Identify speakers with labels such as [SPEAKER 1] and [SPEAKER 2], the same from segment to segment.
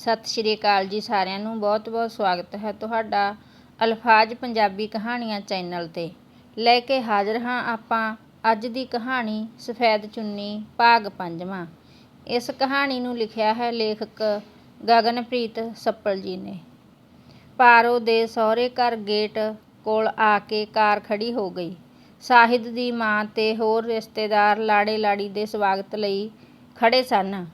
[SPEAKER 1] ਸਤਿ ਸ਼੍ਰੀ ਅਕਾਲ ਜੀ ਸਾਰਿਆਂ ਨੂੰ। ਬਹੁਤ ਬਹੁਤ ਸਵਾਗਤ ਹੈ ਤੁਹਾਡਾ ਅਲਫਾਜ਼ ਪੰਜਾਬੀ ਕਹਾਣੀਆਂ ਚੈਨਲ ਤੇ। ਲੈ ਕੇ ਹਾਜ਼ਰ ਹਾਂ ਆਪਾਂ ਅੱਜ ਦੀ ਕਹਾਣੀ ਸਫੈਦ ਚੁੰਨੀ ਭਾਗ ਪੰਜਵਾਂ। ਇਸ ਕਹਾਣੀ ਨੂੰ ਲਿਖਿਆ ਹੈ ਲੇਖਕ ਗਗਨਪ੍ਰੀਤ ਸੱਪਲ ਜੀ ਨੇ। ਪਾਰੋ ਦੇ ਸਹੁਰੇ ਘਰ ਗੇਟ ਕੋਲ ਆ ਕੇ ਕਾਰ ਖੜੀ ਹੋ ਗਈ। ਸਾਹਿਦ ਦੀ ਮਾਂ ਤੇ ਹੋਰ ਰਿਸ਼ਤੇਦਾਰ ਲਾੜੇ ਲਾੜੀ ਦੇ ਸਵਾਗਤ ਲਈ ਖੜੇ ਸਨ।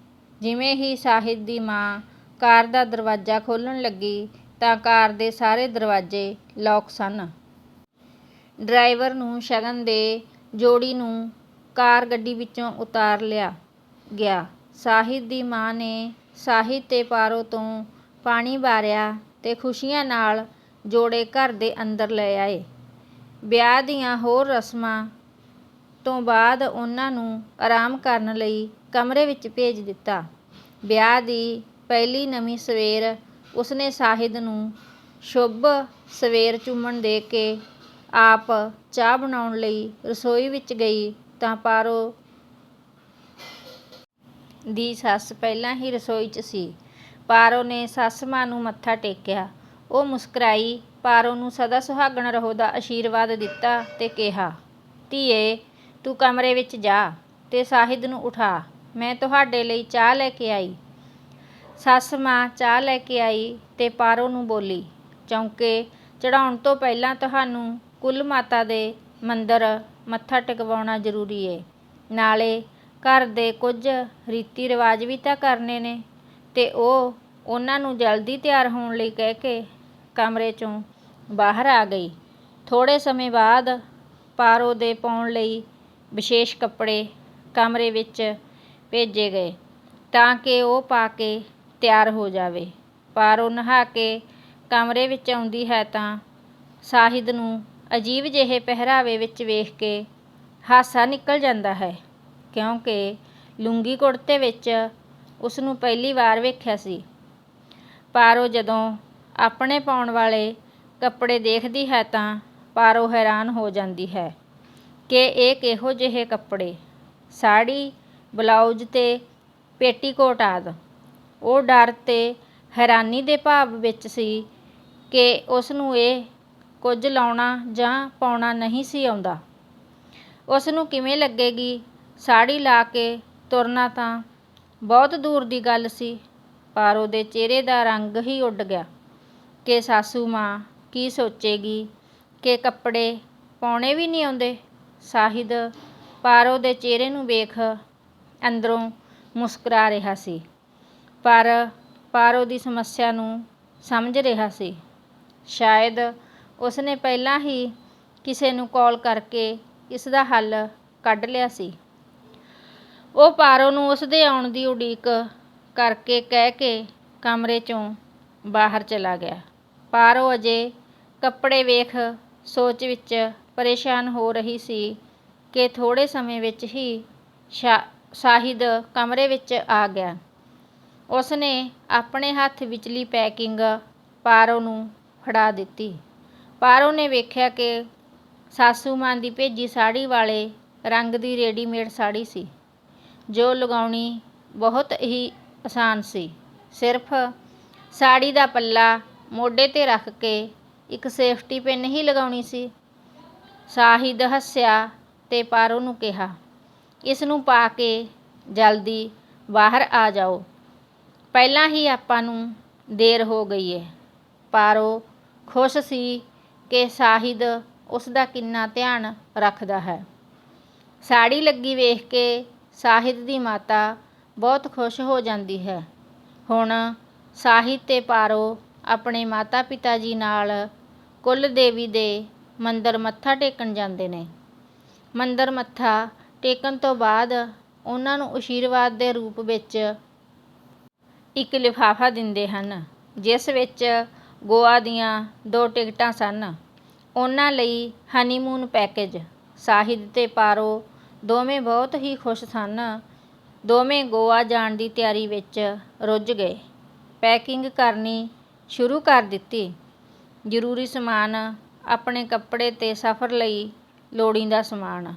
[SPEAKER 1] ਜਿਵੇਂ ਹੀ ਸਾਹਿਦ ਦੀ ਮਾਂ ਕਾਰ ਦਾ ਦਰਵਾਜ਼ਾ ਖੋਲ੍ਹਣ ਲੱਗੀ ਤਾਂ ਕਾਰ ਦੇ ਸਾਰੇ ਦਰਵਾਜ਼ੇ ਲੌਕ ਸਨ। ਡਰਾਈਵਰ ਨੂੰ ਸ਼ਗਨ ਦੇ ਜੋੜੀ ਨੂੰ ਕਾਰ ਗੱਡੀ ਵਿੱਚੋਂ ਉਤਾਰ ਲਿਆ, ਗਿਆ। ਸਾਹਿਤ ਦੀ ਮਾਂ ਨੇ ਸਾਹਿਤ ਤੇ ਪਾਰੋ ਤੋਂ ਪਾਣੀ ਵਾਰਿਆ ਤੇ ਖੁਸ਼ੀਆਂ ਨਾਲ ਜੋੜੇ ਘਰ ਦੇ ਅੰਦਰ ਲੈ ਆਏ। ਵਿਆਹ ਦੀਆਂ ਹੋਰ ਰਸਮਾਂ ਤੋਂ ਬਾਅਦ ਉਹਨਾਂ ਨੂੰ ਆਰਾਮ ਕਰਨ ਲਈ ਕਮਰੇ ਵਿੱਚ ਭੇਜ ਦਿੱਤਾ। ਵਿਆਹ ਦੀ ਪਹਿਲੀ ਨਵੀਂ ਸਵੇਰ ਉਸਨੇ ਸਾਹਿਦ ਨੂੰ ਸ਼ੁਭ ਸਵੇਰ ਚੁੰਮਣ ਦੇ ਕੇ ਆਪ ਚਾਹ ਬਣਾਉਣ ਲਈ ਰਸੋਈ ਵਿੱਚ ਗਈ ਤਾਂ ਪਾਰੋ ਦੀ ਸੱਸ ਪਹਿਲਾਂ ਹੀ ਰਸੋਈ 'ਚ ਸੀ। ਪਾਰੋ ਨੇ ਸੱਸ ਮਾਂ ਨੂੰ ਮੱਥਾ ਟੇਕਿਆ। ਉਹ ਮੁਸਕਰਾਈ ਪਾਰੋ ਨੂੰ ਸਦਾ ਸੁਹਾਗਣ ਰਹੋ ਦਾ ਆਸ਼ੀਰਵਾਦ ਦਿੱਤਾ ਤੇ ਕਿਹਾ, ਧੀਏ, ਤੂੰ ਕਮਰੇ ਵਿੱਚ ਜਾ ਤੇ ਸਾਹਿਦ ਨੂੰ ਉਠਾ। ਮੈਂ ਤੁਹਾਡੇ ਲਈ ਚਾਹ ਲੈ ਕੇ ਆਈ। ਸੱਸ ਮਾਂ ਚਾਹ ਲੈ ਕੇ ਆਈ ਤੇ ਪਾਰੋ ਨੂੰ ਬੋਲੀ, ਚੌਂਕੇ ਚੜਾਉਣ ਤੋਂ ਪਹਿਲਾਂ ਤੁਹਾਨੂੰ ਕੁੱਲ ਮਾਤਾ ਦੇ ਮੰਦਰ ਮੱਥਾ ਟਿਕਵਾਉਣਾ ਜ਼ਰੂਰੀ ਏ। ਨਾਲੇ ਘਰ ਦੇ ਕੁਝ ਰੀਤੀ ਰਿਵਾਜ ਵੀ ਤਾਂ ਕਰਨੇ ਨੇ ਤੇ ਉਹ ਉਹਨਾਂ ਨੂੰ ਜਲਦੀ ਤਿਆਰ ਹੋਣ ਲਈ ਕਹਿ ਕੇ ਕਮਰੇ ਚੋਂ ਬਾਹਰ ਆ ਗਈ। ਥੋੜੇ ਸਮੇਂ ਬਾਅਦ ਪਾਰੋ ਦੇ ਪਾਉਣ ਲਈ ਵਿਸ਼ੇਸ਼ ਕੱਪੜੇ ਕਮਰੇ ਵਿੱਚ ਭੇਜੇ ਗਏ ਤਾਂ ਕਿ ਉਹ ਪਾ ਕੇ ਤਿਆਰ ਹੋ ਜਾਵੇ। ਪਾਰੋ ਨਹਾ ਕੇ ਕਮਰੇ ਵਿੱਚ ਆਉਂਦੀ ਹੈ ਤਾਂ ਸਾਹਿਦ ਨੂੰ ਅਜੀਬ ਜਿਹੇ ਪਹਿਰਾਵੇ ਵਿੱਚ ਵੇਖ ਕੇ ਹਾਸਾ ਨਿਕਲ ਜਾਂਦਾ ਹੈ, ਕਿਉਂਕਿ ਲੂੰਗੀ ਕੁੜਤੇ ਵਿੱਚ ਉਸ ਨੂੰ ਪਹਿਲੀ ਵਾਰ ਵੇਖਿਆ ਸੀ। ਪਾਰੋ ਜਦੋਂ ਆਪਣੇ ਪਾਉਣ ਵਾਲੇ ਕੱਪੜੇ ਦੇਖਦੀ ਹੈ ਤਾਂ ਪਾਰੋ ਹੈਰਾਨ ਹੋ ਜਾਂਦੀ ਹੈ ਕਿ ਇਹ ਕਿਹੋ ਜਿਹੇ ਕੱਪੜੇ, ਸਾੜੀ, ਬਲਾਊਜ਼ ਤੇ ਪੇਟੀਕੋਟ ਆਦਿ। ਉਹ ਡਰ ਤੇ ਹੈਰਾਨੀ ਦੇ ਭਾਵ ਵਿੱਚ ਸੀ ਕਿ ਉਸ ਨੂੰ ਇਹ ਕੁਝ ਲਾਉਣਾ ਜਾਂ ਪਾਉਣਾ ਨਹੀਂ ਸੀ ਆਉਂਦਾ। ਉਸ ਨੂੰ ਕਿਵੇਂ ਲੱਗੇਗੀ? ਸਾੜੀ ਲਾ ਕੇ ਤੁਰਨਾ ਤਾਂ ਬਹੁਤ ਦੂਰ ਦੀ ਗੱਲ ਸੀ, ਪਾਰੋ ਦੇ ਚਿਹਰੇ ਦਾ ਰੰਗ ਹੀ ਉੱਡ ਗਿਆ ਕਿ ਸਾਸੂ ਮਾਂ ਕੀ ਸੋਚੇਗੀ ਕਿ ਕੱਪੜੇ ਪਾਉਣੇ ਵੀ ਨਹੀਂ ਆਉਂਦੇ। ਸਾਹਿਦ ਪਾਰੋ ਦੇ ਚਿਹਰੇ ਨੂੰ ਵੇਖ ਅੰਦਰੋਂ ਮੁਸਕਰਾ ਰਿਹਾ ਸੀ। ਪਰ ਪਾਰੋ ਦੀ ਸਮੱਸਿਆ ਨੂੰ ਸਮਝ ਰਿਹਾ ਸੀ। ਸ਼ਾਇਦ ਉਸਨੇ ਪਹਿਲਾਂ ਹੀ ਕਿਸੇ ਨੂੰ ਕਾਲ ਕਰਕੇ ਇਸ ਦਾ ਹੱਲ ਕੱਢ ਲਿਆ ਸੀ। ਉਹ ਪਾਰੋ ਨੂੰ ਉਸਦੇ ਆਉਣ ਦੀ ਉਡੀਕ ਕਰਕੇ ਕਹਿ ਕੇ ਕਮਰੇ ਚੋਂ ਬਾਹਰ ਚਲਾ ਗਿਆ। ਪਾਰੋ ਅਜੇ ਕੱਪੜੇ ਵੇਖ, ਸੋਚ ਵਿੱਚ ਪਰੇਸ਼ਾਨ ਹੋ ਰਹੀ ਸੀ ਕਿ ਥੋੜੇ ਸਮੇਂ ਵਿੱਚ ਹੀ ਸਾਹਿਦ ਕਮਰੇ ਵਿੱਚ ਆ ਗਿਆ। ਉਸਨੇ ਆਪਣੇ ਹੱਥ ਵਿਚਲੀ ਪੈਕਿੰਗ ਪਾਰੋ ਨੂੰ ਫੜਾ ਦਿੱਤੀ। ਪਾਰੋ ਨੇ ਵੇਖਿਆ ਕਿ ਸਾਸੂ ਮਾਂ ਦੀ ਭੇਜੀ ਸਾੜੀ ਵਾਲੇ ਰੰਗ ਦੀ ਰੈਡੀਮੇਡ ਸਾੜੀ ਸੀ, ਜੋ ਲਗਾਉਣੀ ਬਹੁਤ ਹੀ ਆਸਾਨ ਸੀ। ਸਿਰਫ ਸਾੜੀ ਦਾ ਪੱਲਾ ਮੋਢੇ ਤੇ ਰੱਖ ਕੇ ਇੱਕ ਸੇਫਟੀ ਪਿੰਨ ਹੀ ਲਗਾਉਣੀ ਸੀ। ਸਾਹਿਦ ਹੱਸਿਆ ਤੇ ਪਾਰੋ ਨੂੰ ਕਿਹਾ, ਇਸ ਨੂੰ ਪਾ ਕੇ ਜਲਦੀ ਬਾਹਰ ਆ ਜਾਓ। ਪਹਿਲਾਂ ਹੀ ਆਪਾਂ ਨੂੰ ਦੇਰ ਹੋ ਗਈ ਹੈ ਪਾਰੋ ਖੁਸ਼ ਸੀ ਕਿ ਸਾਹਿਦ ਉਸ ਦਾ ਕਿੰਨਾ ਧਿਆਨ ਰੱਖਦਾ ਹੈ। ਸਾੜੀ ਲੱਗੀ ਵੇਖ ਕੇ ਸਾਹਿਦ ਦੀ ਮਾਤਾ ਬਹੁਤ ਖੁਸ਼ ਹੋ ਜਾਂਦੀ ਹੈ। ਹੁਣ ਸਾਹਿਦ ਤੇ ਪਾਰੋ ਆਪਣੇ ਮਾਤਾ ਪਿਤਾ ਜੀ ਨਾਲ ਕੁੱਲ ਦੇਵੀ ਦੇ ਮੰਦਰ ਮੱਥਾ ਟੇਕਣ ਜਾਂਦੇ ਨੇ। ਮੰਦਰ ਮੱਥਾ ਟੇਕਣ ਤੋਂ ਬਾਅਦ ਉਹਨਾਂ ਨੂੰ ਆਸ਼ੀਰਵਾਦ ਦੇ ਰੂਪ ਵਿੱਚ ਇੱਕ ਲਿਫਾਫਾ ਦਿੰਦੇ ਹਨ, ਜਿਸ ਵਿੱਚ ਗੋਆ ਦੀਆਂ ਦੋ ਟਿਕਟਾਂ ਸਨ। ਉਹਨਾਂ ਲਈ ਹਨੀਮੂਨ ਪੈਕੇਜ। ਸਾਹਿਦ ਤੇ ਪਾਰੋ ਦੋਵੇਂ ਬਹੁਤ ਹੀ ਖੁਸ਼ ਸਨ। ਦੋਵੇਂ ਗੋਆ ਜਾਣ ਦੀ ਤਿਆਰੀ ਵਿੱਚ ਰੁੱਝ ਗਏ। ਪੈਕਿੰਗ ਕਰਨੀ ਸ਼ੁਰੂ ਕਰ ਦਿੱਤੀ। ਜ਼ਰੂਰੀ ਸਮਾਨ ਆਪਣੇ ਕੱਪੜੇ ਤੇ ਸਫ਼ਰ ਲਈ ਲੋੜੀਂਦਾ ਸਮਾਨ।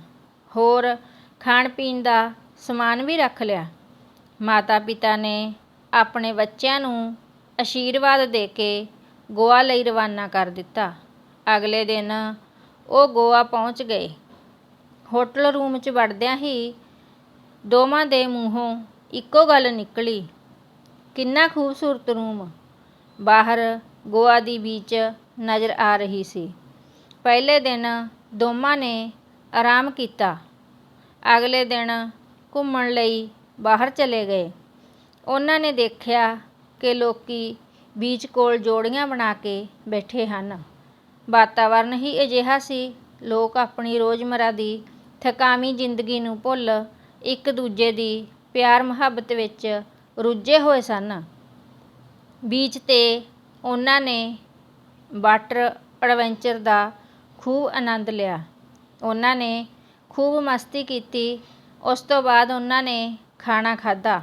[SPEAKER 1] ਹੋਰ ਖਾਣ ਪੀਣ ਦਾ ਸਮਾਨ ਵੀ ਰੱਖ ਲਿਆ। ਮਾਤਾ ਪਿਤਾ ਨੇ ਆਪਣੇ ਬੱਚਿਆਂ ਨੂੰ ਅਸ਼ੀਰਵਾਦ ਦੇ ਕੇ ਗੋਆ ਲਈ ਰਵਾਨਾ ਕਰ ਦਿੱਤਾ। ਅਗਲੇ ਦਿਨ ਉਹ ਗੋਆ ਪਹੁੰਚ ਗਏ। ਹੋਟਲ ਰੂਮ 'ਚ ਵੜਦਿਆਂ ਹੀ ਦੋਵਾਂ ਦੇ ਮੂੰਹੋਂ ਇੱਕੋ ਗੱਲ ਨਿਕਲੀ। ਕਿੰਨਾ ਖੂਬਸੂਰਤ ਰੂਮ। ਬਾਹਰ ਗੋਆ ਦੀ ਬੀਚ ਨਜ਼ਰ ਆ ਰਹੀ ਸੀ। ਪਹਿਲੇ ਦਿਨ ਦੋਵਾਂ ਨੇ ਆਰਾਮ ਕੀਤਾ। ਅਗਲੇ ਦਿਨ ਘੁੰਮਣ ਲਈ ਬਾਹਰ ਚਲੇ ਗਏ। ਉਹਨਾਂ ਨੇ ਦੇਖਿਆ ਕਿ ਲੋਕੀ ਬੀਚ ਕੋਲ ਜੋੜੀਆਂ ਬਣਾ ਕੇ ਬੈਠੇ ਹਨ। ਵਾਤਾਵਰਨ ਹੀ ਅਜਿਹਾ ਸੀ, ਲੋਕ ਆਪਣੀ ਰੋਜ਼ਮਰਾ ਦੀ ਥਕਾਵੀਂ ਜ਼ਿੰਦਗੀ ਨੂੰ ਭੁੱਲ ਇੱਕ ਦੂਜੇ ਦੀ ਪਿਆਰ ਮੁਹੱਬਤ ਵਿੱਚ ਰੁੱਝੇ ਹੋਏ ਸਨ। ਬੀਚ 'ਤੇ ਉਹਨਾਂ ਨੇ ਵਾਟਰ ਐਡਵੈਂਚਰ ਦਾ ਖੂਬ ਆਨੰਦ ਲਿਆ। ਉਹਨਾਂ ਨੇ ਖੂਬ ਮਸਤੀ ਕੀਤੀ, ਉਸ ਤੋਂ ਬਾਅਦ ਉਹਨਾਂ ਨੇ ਖਾਣਾ ਖਾਧਾ।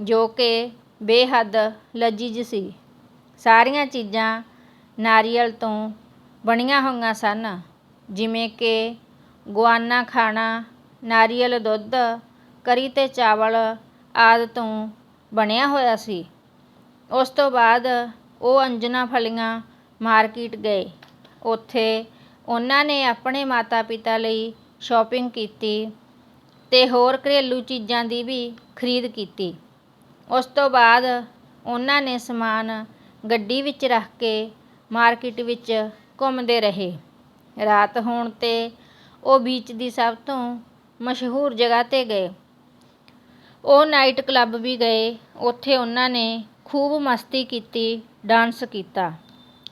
[SPEAKER 1] ਜੋ ਕਿ ਬੇਹੱਦ ਲਜ਼ੀਜ਼ ਸੀ। ਸਾਰੀਆਂ ਚੀਜ਼ਾਂ ਨਾਰੀਅਲ ਤੋਂ ਬਣੀਆਂ ਹੋਈਆਂ ਸਨ, ਜਿਵੇਂ ਕਿ ਗੁਆਨਾ ਖਾਣਾ, ਨਾਰੀਅਲ ਦੁੱਧ, ਕਰੀ ਤੇ ਚਾਵਲ ਆਦਿ ਤੋਂ ਬਣਿਆ ਹੋਇਆ ਸੀ। ਉਸ ਤੋਂ ਬਾਅਦ ਉਹ ਅੰਜਨਾ ਫਲੀਆਂ ਮਾਰਕੀਟ ਗਏ। ਉੱਥੇ ਉਹਨਾਂ ਨੇ ਆਪਣੇ ਮਾਤਾ ਪਿਤਾ ਲਈ ਸ਼ਾਪਿੰਗ ਕੀਤੀ ਤੇ ਹੋਰ ਘਰੇਲੂ ਚੀਜ਼ਾਂ ਦੀ ਵੀ ਖਰੀਦ ਕੀਤੀ। ਉਸ ਤੋਂ ਬਾਅਦ ਉਹਨਾਂ ਨੇ ਸਮਾਨ ਗੱਡੀ ਵਿੱਚ ਰੱਖ ਕੇ ਮਾਰਕੀਟ ਵਿੱਚ ਘੁੰਮਦੇ ਰਹੇ। ਰਾਤ ਹੋਣ 'ਤੇ ਉਹ ਬੀਚ ਦੀ ਸਭ ਤੋਂ ਮਸ਼ਹੂਰ ਜਗ੍ਹਾ 'ਤੇ ਗਏ। ਉਹ ਨਾਈਟ ਕਲੱਬ ਵੀ ਗਏ। ਉੱਥੇ ਉਹਨਾਂ ਨੇ ਖੂਬ ਮਸਤੀ ਕੀਤੀ ਡਾਂਸ ਕੀਤਾ।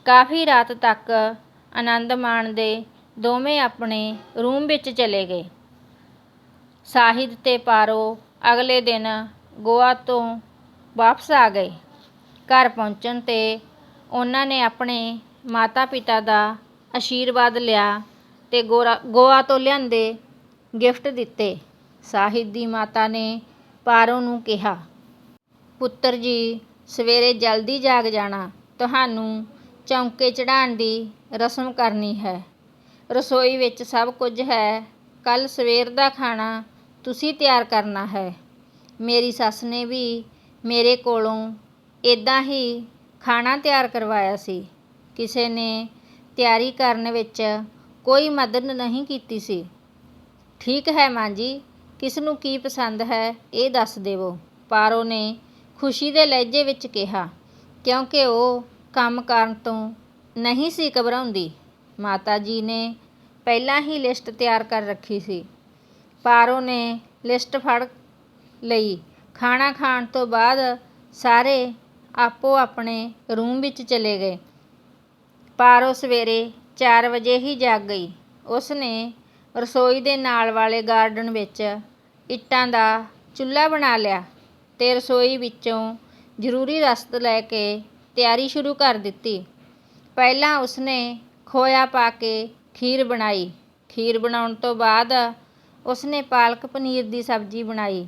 [SPEAKER 1] ਕਾਫੀ ਰਾਤ ਤੱਕ ਆਨੰਦ ਮਾਣਦੇ ਦੋਵੇਂ ਆਪਣੇ ਰੂਮ ਵਿੱਚ ਚਲੇ ਗਏ। ਸਾਹਿਦ ਤੇ ਪਾਰੋ ਅਗਲੇ ਦਿਨ ਗੋਆ ਤੋਂ ਵਾਪਸ ਆ ਗਏ। ਘਰ ਪਹੁੰਚਣ 'ਤੇ ਉਹਨਾਂ ਨੇ ਆਪਣੇ ਮਾਤਾ ਪਿਤਾ ਦਾ ਆਸ਼ੀਰਵਾਦ ਲਿਆ ਅਤੇ ਗੋਰਾ, ਗੋਆ ਤੋਂ ਲਿਆਂਦੇ ਗਿਫਟ ਦਿੱਤੇ। ਸਾਹਿਦ ਦੀ ਮਾਤਾ ਨੇ ਪਾਰੋ ਨੂੰ ਕਿਹਾ, ਪੁੱਤਰ ਜੀ, ਸਵੇਰੇ ਜਲਦੀ ਜਾਗ ਜਾਣਾ। ਤੁਹਾਨੂੰ ਚੌਂਕੇ ਚੜ੍ਹਾਉਣ ਦੀ ਰਸਮ ਕਰਨੀ ਹੈ। ਰਸੋਈ ਵਿੱਚ ਸਭ ਕੁਝ ਹੈ। ਕੱਲ੍ਹ ਸਵੇਰ ਦਾ ਖਾਣਾ ਤੁਸੀਂ ਤਿਆਰ ਕਰਨਾ ਹੈ। ਮੇਰੀ ਸੱਸ ਨੇ ਵੀ ਮੇਰੇ ਕੋਲੋਂ ਇੱਦਾਂ ਹੀ ਖਾਣਾ ਤਿਆਰ ਕਰਵਾਇਆ ਸੀ। ਕਿਸੇ ਨੇ ਤਿਆਰੀ ਕਰਨ ਵਿੱਚ ਕੋਈ ਮਦਦ ਨਹੀਂ ਕੀਤੀ ਸੀ। ਠੀਕ ਹੈ ਮਾਂ ਜੀ ਕਿਸ ਨੂੰ ਕੀ ਪਸੰਦ ਹੈ ਇਹ ਦੱਸ ਦੇਵੋ। ਪਾਰੋ ਨੇ ਖੁਸ਼ੀ ਦੇ ਲਹਿਜੇ ਵਿੱਚ ਕਿਹਾ, ਕਿਉਂਕਿ ਉਹ ਕੰਮ ਕਰਨ ਤੋਂ ਨਹੀਂ ਸੀ ਘਬਰਾਉਂਦੀ। ਮਾਤਾ ਜੀ ਨੇ ਪਹਿਲਾਂ ਹੀ ਲਿਸਟ ਤਿਆਰ ਕਰ ਰੱਖੀ ਸੀ। ਪਾਰੋ ਨੇ ਲਿਸਟ ਫੜ ਲਈ। ਖਾਣਾ ਖਾਣ ਤੋਂ ਬਾਅਦ ਸਾਰੇ ਆਪੋ ਆਪਣੇ ਰੂਮ ਵਿੱਚ ਚਲੇ ਗਏ। ਪਾਰੋ ਸਵੇਰੇ 4 ਵਜੇ ਹੀ ਜਾਗ ਗਈ। ਉਸ ਨੇ ਰਸੋਈ ਦੇ ਨਾਲ ਵਾਲੇ ਗਾਰਡਨ ਵਿੱਚ ਇੱਟਾਂ ਦਾ ਚੁੱਲ੍ਹਾ ਬਣਾ ਲਿਆ ਤੇ ਰਸੋਈ ਵਿੱਚੋਂ ਜ਼ਰੂਰੀ ਰਸਤ ਲੈ ਕੇ ਤਿਆਰੀ ਸ਼ੁਰੂ ਕਰ ਦਿੱਤੀ। ਪਹਿਲਾਂ ਉਸਨੇ ਖੋਇਆ ਪਾ ਕੇ ਖੀਰ ਬਣਾਈ। ਖੀਰ ਬਣਾਉਣ ਤੋਂ ਬਾਅਦ ਉਸ ਨੇ ਪਾਲਕ ਪਨੀਰ ਦੀ ਸਬਜ਼ੀ ਬਣਾਈ।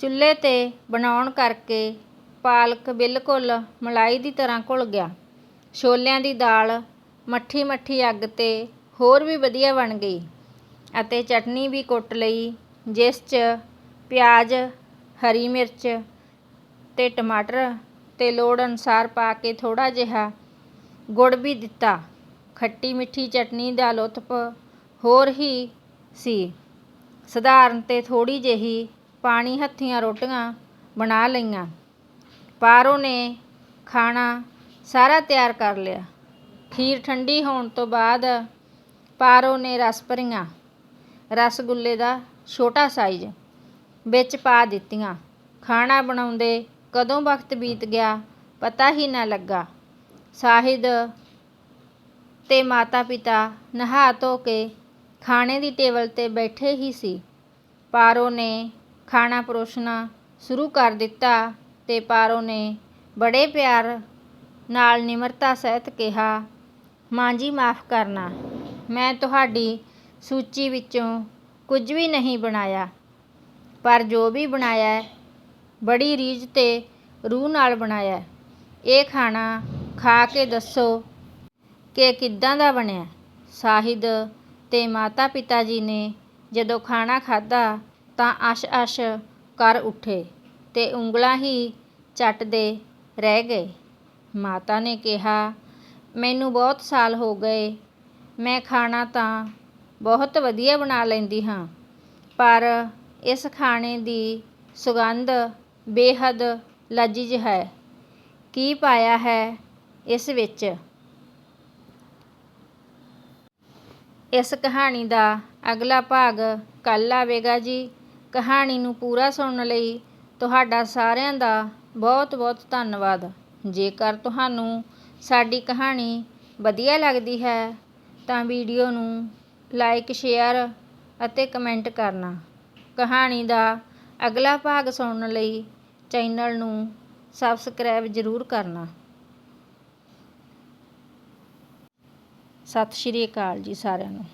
[SPEAKER 1] ਚੁੱਲ੍ਹੇ 'ਤੇ ਬਣਾਉਣ ਕਰਕੇ ਪਾਲਕ ਬਿਲਕੁਲ ਮਲਾਈ ਦੀ ਤਰ੍ਹਾਂ ਘੁਲ ਗਿਆ। ਛੋਲਿਆਂ ਦੀ ਦਾਲ ਮੱਠੀ ਮੱਠੀ ਅੱਗ 'ਤੇ ਹੋਰ ਵੀ ਵਧੀਆ ਬਣ ਗਈ ਅਤੇ ਚਟਨੀ ਵੀ ਕੁੱਟ ਲਈ, ਜਿਸ 'ਚ ਪਿਆਜ਼, ਹਰੀ ਮਿਰਚ ਅਤੇ ਟਮਾਟਰ ਅਤੇ ਲੋੜ ਅਨੁਸਾਰ ਪਾ ਕੇ ਥੋੜ੍ਹਾ ਜਿਹਾ ਗੁੜ ਵੀ ਦਿੱਤਾ। ਖੱਟੀ ਮਿੱਠੀ ਚਟਨੀ ਦਾ ਲੁਤਫ ਹੋਰ ਹੀ ਸੀ। ਸਧਾਰਨ ਤੇ ਥੋੜ੍ਹੀ ਜਿਹੀ ਪਾਣੀ ਹੱਥੀਆਂ ਰੋਟੀਆਂ ਬਣਾ ਲਈਆਂ। ਪਾਰੋ ਨੇ ਖਾਣਾ ਸਾਰਾ ਤਿਆਰ ਕਰ ਲਿਆ। ਖੀਰ ਠੰਡੀ ਹੋਣ ਤੋਂ ਬਾਅਦ ਪਾਰੋ ਨੇ ਰਸ ਭਰੀਆਂ। ਰਸਗੁੱਲੇ ਦਾ ਛੋਟਾ ਸਾਈਜ਼ ਵਿੱਚ ਪਾ ਦਿੱਤੀਆਂ। ਖਾਣਾ ਬਣਾਉਂਦੇ ਕਦੋਂ ਵਕਤ ਬੀਤ ਗਿਆ ਪਤਾ ਹੀ ਨਾ ਲੱਗਾ। ਸਾਹਿਦ ਤੇ ਮਾਤਾ ਪਿਤਾ ਨਹਾ ਧੋ ਕੇ ਖਾਣੇ ਦੀ ਟੇਬਲ 'ਤੇ ਬੈਠੇ ਹੀ ਸੀ। ਪਾਰੋ ਨੇ ਖਾਣਾ ਪਰੋਸਣਾ ਸ਼ੁਰੂ ਕਰ ਦਿੱਤਾ ਤੇ ਪਾਰੋ ਨੇ ਬੜੇ ਪਿਆਰ ਨਾਲ ਨਿਮਰਤਾ ਸਹਿਤ ਕਿਹਾ, ਮਾਂ ਜੀ, ਮਾਫ਼ ਕਰਨਾ। ਮੈਂ ਤੁਹਾਡੀ ਸੂਚੀ ਵਿੱਚੋਂ ਕੁਝ ਵੀ ਨਹੀਂ ਬਣਾਇਆ, ਪਰ ਜੋ ਵੀ ਬਣਾਇਆ ਬੜੀ ਰੀਝ ਤੇ ਰੂਹ ਨਾਲ ਬਣਾਇਆ ਇਹ ਖਾਣਾ ਖਾ ਕੇ ਦੱਸੋ ਕਿ ਕਿੱਦਾਂ ਦਾ ਬਣਿਆ। ਸਾਹਿਦ ਤੇ ਮਾਤਾ ਪਿਤਾ ਜੀ ਨੇ ਜਦੋਂ ਖਾਣਾ ਖਾਧਾ ਤਾਂ ਅਸ਼ ਅਸ਼ ਕਰ ਉੱਠੇ ਤੇ ਉਂਗਲਾਂ ਹੀ ਚੱਟਦੇ ਰਹਿ ਗਏ। ਮਾਤਾ ਨੇ ਕਿਹਾ, ਮੈਨੂੰ ਬਹੁਤ ਸਾਲ ਹੋ ਗਏ, ਮੈਂ ਖਾਣਾ ਤਾਂ ਬਹੁਤ ਵਧੀਆ ਬਣਾ ਲੈਂਦੀ ਹਾਂ, ਪਰ ਇਸ ਖਾਣੇ ਦੀ ਸੁਗੰਧ ਬੇਹੱਦ ਲਜ਼ੀਜ਼ ਹੈ। ਕੀ ਪਾਇਆ ਹੈ ਇਸ ਵਿੱਚ? ਇਸ ਕਹਾਣੀ ਦਾ ਅਗਲਾ ਭਾਗ ਕੱਲ੍ਹ ਆਵੇਗਾ ਜੀ। ਕਹਾਣੀ ਨੂੰ ਪੂਰਾ ਸੁਣਨ ਲਈ ਤੁਹਾਡਾ ਸਾਰਿਆਂ ਦਾ ਬਹੁਤ ਬਹੁਤ ਧੰਨਵਾਦ। ਜੇਕਰ ਤੁਹਾਨੂੰ ਸਾਡੀ ਕਹਾਣੀ ਵਧੀਆ ਲੱਗਦੀ ਹੈ, ਤਾਂ ਵੀਡੀਓ ਨੂੰ ਲਾਈਕ, ਸ਼ੇਅਰ ਅਤੇ ਕਮੈਂਟ ਕਰਨਾ। ਕਹਾਣੀ ਦਾ ਅਗਲਾ ਭਾਗ ਸੁਣਨ ਲਈ ਚੈਨਲ ਨੂੰ ਸਬਸਕ੍ਰਾਈਬ ਜ਼ਰੂਰ ਕਰਨਾ। ਸਤਿ ਸ਼੍ਰੀ ਅਕਾਲ ਜੀ ਸਾਰਿਆਂ ਨੂੰ।